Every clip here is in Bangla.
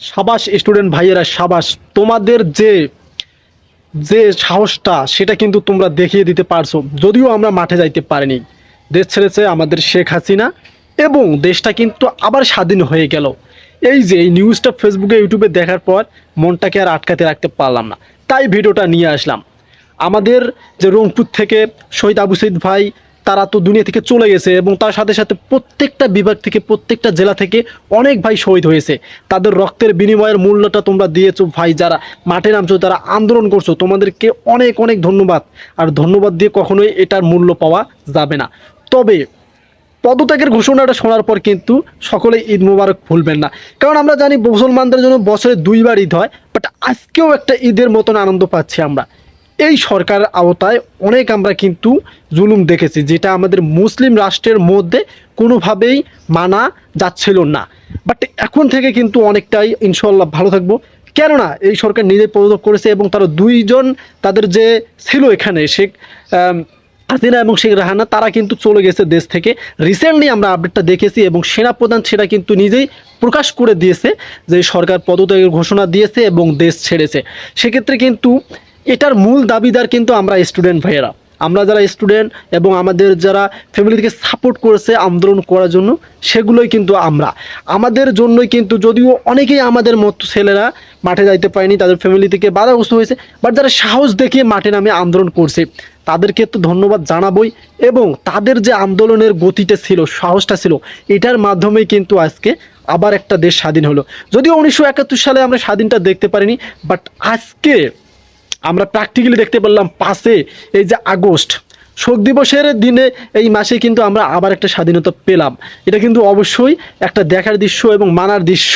সাবাস স্টুডেন্ট ভাইয়েরা, সাবাস, তোমাদের যে যে সাহসটা, সেটা কিন্তু তোমরা দেখিয়ে দিতে পারছ। যদিও আমরা মাঠে যাইতে পারিনি। দেশ ছেড়েছে আমাদের শেখ হাসিনা এবং দেশটা কিন্তু আবার স্বাধীন হয়ে গেল। এই যে, এই নিউজটা ফেসবুকে ইউটিউবে দেখার পর মনটাকে আর আটকাতে রাখতে পারলাম না। তাই ভিডিওটা নিয়ে আসলাম। আমাদের যে রংপুর থেকে শহীদ আবু সৈদ ভাই তারা তো দুনিয়া থেকে চলে গেছে এবং তার সাথে সাথে প্রত্যেকটা বিভাগ থেকে, প্রত্যেকটা জেলা থেকে অনেক ভাই শহীদ হয়েছে। তাদের রক্তের বিনিময়ের মূল্যটা তোমরা দিয়েছ ভাই, যারা মাঠে নামছো তারা আন্দোলন করছ, তোমাদেরকে অনেক অনেক ধন্যবাদ। আর ধন্যবাদ দিয়ে কখনোই এটার মূল্য পাওয়া যাবে না। তবে পদত্যাগের ঘোষণাটা শোনার পর কিন্তু সকলে ঈদ মুবারক ভুলবেন না। কারণ আমরা জানি মুসলমানদের জন্য বছরে দুইবার ঈদ হয় বাট আজকেও একটা ঈদের মতন আনন্দ পাচ্ছি আমরা। এই সরকার আওতায় অনেক আমরা কিন্তু জুলুম দেখেছি, যেটা আমাদের মুসলিম রাষ্ট্রের মধ্যে কোনোভাবেই মানা যাচ্ছিল না। বাট এখন থেকে কিন্তু অনেকটাই ইনশাল্লাহ ভালো থাকব। কেননা এই সরকার নিজে পদত্যাগ করেছে এবং তারা দুইজন তাদের যে ছিল এখানে, শেখ হাসিনা এবং শেখ রাহানা, তারা কিন্তু চলে গেছে দেশ থেকে। রিসেন্টলি আমরা আপডেটটা দেখেছি এবং সেনাপ্রধান সেটা কিন্তু নিজেই প্রকাশ করে দিয়েছে যে সরকার পদত্যাগের ঘোষণা দিয়েছে এবং দেশ ছেড়েছে। সেক্ষেত্রে কিন্তু এটার মূল দাবিদার কিন্তু আমরা স্টুডেন্ট ভাইয়েরা। আমরা যারা স্টুডেন্ট এবং আমাদের যারা ফ্যামিলি থেকে সাপোর্ট করেছে আন্দোলন করার জন্য, সেগুলোই কিন্তু আমরা। আমাদের জন্যই কিন্তু যদিও অনেকেই আমাদের মতো ছেলেরা মাঠে যাইতে পারেনি, তাদের ফ্যামিলি থেকে বাধাগ্রস্ত হয়েছে বাট যারা সাহস দেখিয়ে মাঠে নামে আন্দোলন করছে, তাদেরকে তো ধন্যবাদ জানাবই এবং তাদের যে আন্দোলনের গতিটা ছিল, সাহসটা ছিল, এটার মাধ্যমেই কিন্তু আজকে আবার একটা দেশ স্বাধীন হলো। যদিও উনিশশো একাত্তর সালে আমরা স্বাধীনটা দেখতে পারিনি বাট আজকে আমরা প্র্যাকটিক্যালি দেখতে পেলাম পাশে এই যে আগস্ট। শোক দিবসের দিনে এই মাসে কিন্তু আমরা আবার একটা স্বাধীনতা পেলাম। এটা কিন্তু অবশ্যই একটা দেখার দৃশ্য এবং মানার দৃশ্য।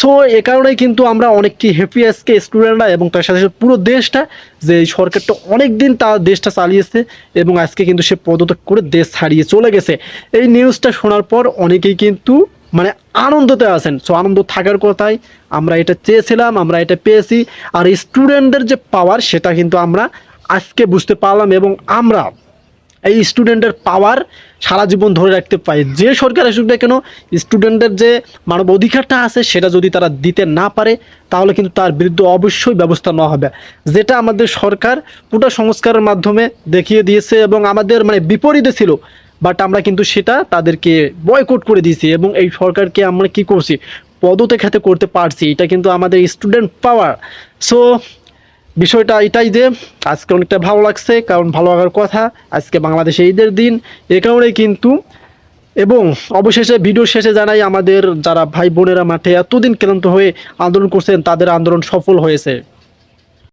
সো এ কারণেই কিন্তু আমরা অনেকটি হ্যাপি আজকে স্টুডেন্টরা এবং তার সাথে সাথে পুরো দেশটা যে এই সরকারটা অনেক দিন তার দেশটা চালিয়েছে এবং আজকে কিন্তু সে পদত্যাগ করে দেশ ছাড়িয়ে চলে গেছে। এই নিউজটা শোনার পর অনেকেই কিন্তু মানে আনন্দতে আছেন। সো আনন্দ থাকার কথাই আমরা এটা চেয়েছিলাম, আমরা এটা পেয়েছি। আর স্টুডেন্টদের যে পাওয়ার সেটা কিন্তু আমরা আজকে বুঝতে পারলাম এবং আমরা এই স্টুডেন্টের পাওয়ার সারা জীবন ধরে রাখতে পাই যে সরকার আসুক না কেন স্টুডেন্টের যে মানব অধিকারটা আছে, সেটা যদি তারা দিতে না পারে, তাহলে কিন্তু তার বিরুদ্ধে অবশ্যই ব্যবস্থা নেওয়া হবে। যেটা আমাদের সরকার পুরো সংস্কারের মাধ্যমে দেখিয়ে দিয়েছে এবং আমাদের মানে বিপরীতে ছিল। বাট আমরা কিন্তু সেটা তাদেরকে বয়কট করে দিয়েছি এবং এই সরকারকে আমরা কি করছি? পদতে খেতে করতে পারছি। এটা কিন্তু আমাদের স্টুডেন্ট পাওয়ার সো বিষয়টা এটাই যে আজকে অনেকটা ভালো লাগছে, কারণ ভালো লাগার কথা। আজকে বাংলাদেশে ঈদের দিন। এ কারণেই কিন্তু এবং অবশেষে ভিডিও শেষে জানাই আমাদের যারা ভাই বোনেরা মাঠে এতদিন ক্লান্ত হয়ে আন্দোলন করছেন, তাদের আন্দোলন সফল হয়েছে।